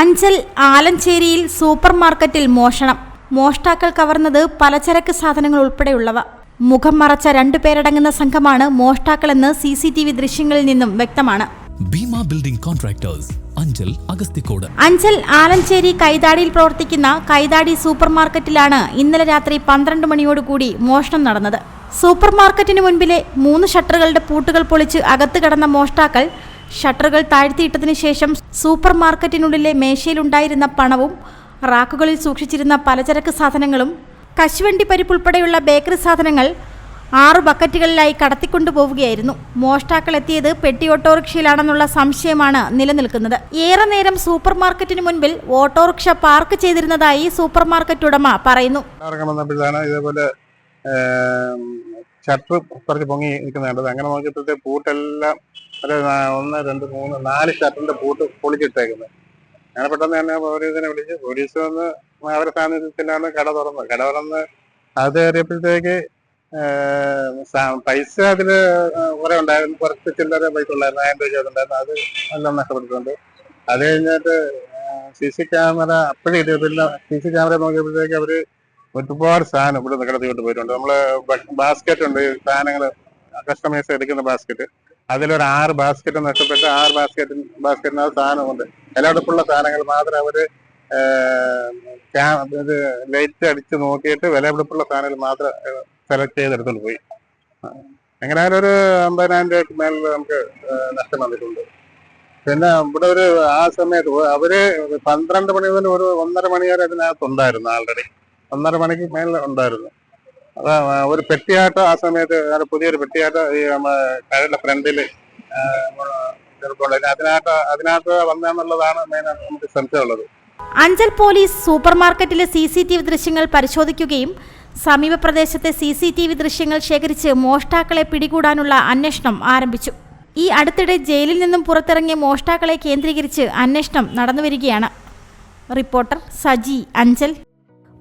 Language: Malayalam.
അഞ്ചൽ ആലഞ്ചേരിയിൽ സൂപ്പർ മാർക്കറ്റിൽ മോഷണം. മോഷ്ടാക്കൾ കവർന്നത് പലചരക്ക് സാധനങ്ങൾ ഉൾപ്പെടെയുള്ളവ. മുഖം മറച്ച രണ്ടുപേരടങ്ങുന്ന സംഘമാണ് മോഷ്ടാക്കളെന്ന് സി സി ടി വി ദൃശ്യങ്ങളിൽ നിന്നും വ്യക്തമാണ്. ഭീമ ബിൽഡിംഗ് കോൺട്രാക്ടേഴ്സ് അഞ്ചൽ അഗസ്തിക്കോട് അഞ്ചൽ ആലഞ്ചേരി കൈതാടിയിൽ പ്രവർത്തിക്കുന്ന കൈതാടി സൂപ്പർ മാർക്കറ്റിലാണ് ഇന്നലെ രാത്രി പന്ത്രണ്ട് മണിയോടുകൂടി മോഷണം നടന്നത്. സൂപ്പർ മാർക്കറ്റിന് മുൻപിലെ മൂന്ന് ഷട്ടറുകളുടെ പൂട്ടുകൾ പൊളിച്ച് അകത്ത് കടന്ന മോഷ്ടാക്കൾ ഷട്ടറുകൾ താഴ്ത്തിയിട്ടതിനു ശേഷം സൂപ്പർ മാർക്കറ്റിനുള്ളിലെ മേശയിലുണ്ടായിരുന്ന പണവും റാക്കുകളിൽ സൂക്ഷിച്ചിരുന്ന പലചരക്ക് സാധനങ്ങളും കശുവണ്ടി പരിപ്പ് ഉൾപ്പെടെയുള്ള ബേക്കറി സാധനങ്ങൾ ആറു ബക്കറ്റുകളിലായി കടത്തിക്കൊണ്ടുപോവുകയായിരുന്നു. മോഷ്ടാക്കൾ എത്തിയത് പെട്ടി ഓട്ടോറിക്ഷയിലാണെന്നുള്ള സംശയമാണ് നിലനിൽക്കുന്നത്. ഏറെ നേരം സൂപ്പർ മാർക്കറ്റിന് മുൻപിൽ ഓട്ടോറിക്ഷ പാർക്ക് ചെയ്തിരുന്നതായി സൂപ്പർ മാർക്കറ്റ് ഉടമ പറയുന്നു. ഇതേപോലെ ഷട്ടർ കുറച്ച് പൊങ്ങി നിൽക്കുന്നുണ്ട് അങ്ങനെ നോക്കിയപ്പോഴത്തെ പൂട്ടെല്ലാം ഒരു ഒന്ന് രണ്ട് മൂന്ന് നാല് ഷർട്ടിന്റെ ബൂട്ട് പൊളിച്ചിട്ടേക്കുന്നത് അങ്ങനെ പെട്ടെന്ന് തന്നെ പോലീസിനെ വിളിച്ച് പോലീസ് വന്ന് അവരുടെ സാന്നിധ്യത്തിലാണ് കട തുറന്നത് കട തുറന്ന് അത് കയറിയപ്പോഴത്തേക്ക് പൈസ അതിൽ കുറെ ഉണ്ടായിരുന്നു. കുറച്ച് ചില്ലറ പൈസ ഉണ്ടായിരുന്നു. ആയിരം രൂപ ഉണ്ടായിരുന്നു. അത് എല്ലാം നഷ്ടപ്പെട്ടിട്ടുണ്ട്. അത് കഴിഞ്ഞിട്ട് സി സി ക്യാമറ അപ്പോഴും ഇത് പിന്നെ സി സി ക്യാമറ നോക്കിയപ്പോഴത്തേക്ക് അവർ ഒരുപാട് സാധനം ഇവിടെ നിന്ന് കിടത്തിക്കൊണ്ട് പോയിട്ടുണ്ട്. നമ്മൾ ബാസ്ക്കറ്റ് ഉണ്ട്. സാധനങ്ങൾ കസ്റ്റമേഴ്സ് എടുക്കുന്ന ബാസ്ക്കറ്റ് അതിലൊരു ആറ് ബാസ്ക്കറ്റ് നഷ്ടപ്പെട്ട് ആറ് ബാസ്ക്കറ്റ് ബാസ്ക്കറ്റിനകത്ത് സാധനമുണ്ട്. വിലയടുപ്പുള്ള സാധനങ്ങൾ മാത്രം അവർ ഇത് ലൈറ്റ് അടിച്ച് നോക്കിയിട്ട് വിലയെടുപ്പുള്ള സാധനങ്ങൾ മാത്രം സെലക്ട് ചെയ്തെടുത്തോണ്ട് പോയി. എങ്ങനെയായാലും ഒരു അമ്പതിനായിരം രൂപയ്ക്ക് മേളിൽ നമുക്ക് നഷ്ടം വന്നിട്ടുണ്ട്. പിന്നെ ഇവിടെ ഒരു ആ സമയത്ത് അവർ പന്ത്രണ്ട് മണി മുതൽ ഒരു ഒന്നര മണി വരെ അതിനകത്ത് ഉണ്ടായിരുന്നു ആൾറെഡി. ഒന്നര മണിക്ക് മേലെ ഉണ്ടായിരുന്നു. ഒരു പെട്ടിയാട്ടം ആ സമയത്ത് പുതിയൊരു പെട്ടിയാട്ടം ഈ കടയുടെ ഫ്രണ്ടിൽ അതിനകത്ത് അതിനകത്ത് വന്നെന്നുള്ളതാണ് മെയിനായിട്ട് നമുക്ക് സംശയമുള്ളത് അഞ്ചൽ പോലീസ് സൂപ്പർ മാർക്കറ്റിലെ സി സി ടി വി ദൃശ്യങ്ങൾ പരിശോധിക്കുകയും സമീപ പ്രദേശത്തെ സി സി ടി വി ദൃശ്യങ്ങൾ ശേഖരിച്ച് മോഷ്ടാക്കളെ പിടികൂടാനുള്ള അന്വേഷണം ആരംഭിച്ചു. ഈ അടുത്തിടെ ജയിലിൽ നിന്നും പുറത്തിറങ്ങിയ മോഷ്ടാക്കളെ കേന്ദ്രീകരിച്ച് അന്വേഷണം നടന്നുവരികയാണ്. റിപ്പോർട്ടർ സജി അഞ്ചൽ.